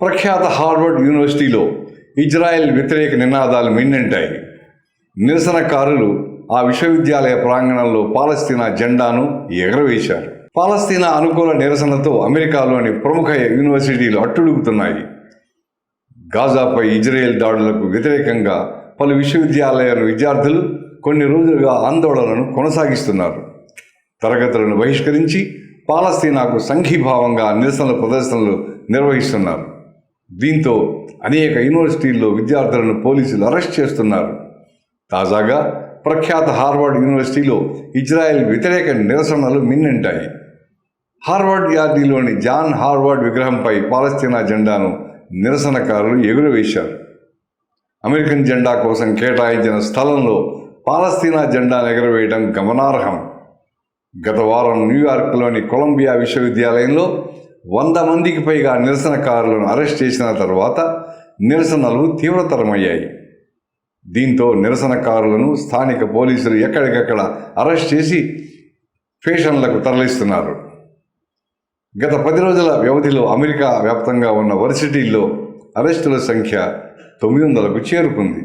ప్రఖ్యాత హార్వర్డ్ యూనివర్సిటీలో ఇజ్రాయెల్ వ్యతిరేక నినాదాలు మిన్నంటాయి. నిరసనకారులు ఆ విశ్వవిద్యాలయ ప్రాంగణంలో పాలస్తీనా జెండాను ఎగరవేశారు. పాలస్తీనా అనుకూల నిరసనతో అమెరికాలోని ప్రముఖ యూనివర్సిటీలు అట్టుడుగుతున్నాయి. గాజాపై ఇజ్రాయెల్ దాడులకు వ్యతిరేకంగా పలు విశ్వవిద్యాలయాల విద్యార్థులు కొన్ని రోజులుగా ఆందోళనను కొనసాగిస్తున్నారు. తరగతులను బహిష్కరించి పాలస్తీనాకు సంఘీభావంగా నిరసన ప్రదర్శనలు నిర్వహిస్తున్నారు. దీంతో అనేక యూనివర్సిటీల్లో విద్యార్థులను పోలీసులు అరెస్ట్ చేస్తున్నారు. తాజాగా ప్రఖ్యాత హార్వర్డ్ యూనివర్సిటీలో ఇజ్రాయెల్ వ్యతిరేక నిరసనలు మిన్నంటాయి. హార్వర్డ్ యార్డీలోని జాన్ హార్వర్డ్ విగ్రహంపై పాలస్తీనా జెండాను నిరసనకారులు ఎగురవేశారు. అమెరికన్ జెండా కోసం కేటాయించిన స్థలంలో పాలస్తీనా జెండాను ఎగురవేయడం గమనార్హం. గత వారం న్యూయార్క్లోని కొలంబియా విశ్వవిద్యాలయంలో వంద మందికి పైగా నిరసనకారులను అరెస్ట్ చేసిన తర్వాత నిరసనలు తీవ్రతరమయ్యాయి. దీంతో నిరసనకారులను స్థానిక పోలీసులు ఎక్కడికక్కడ అరెస్ట్ చేసి స్టేషన్లకు తరలిస్తున్నారు. గత పది రోజుల వ్యవధిలో అమెరికా వ్యాప్తంగా ఉన్న వర్సిటీల్లో అరెస్టుల సంఖ్య తొమ్మిది వందలకు చేరుకుంది.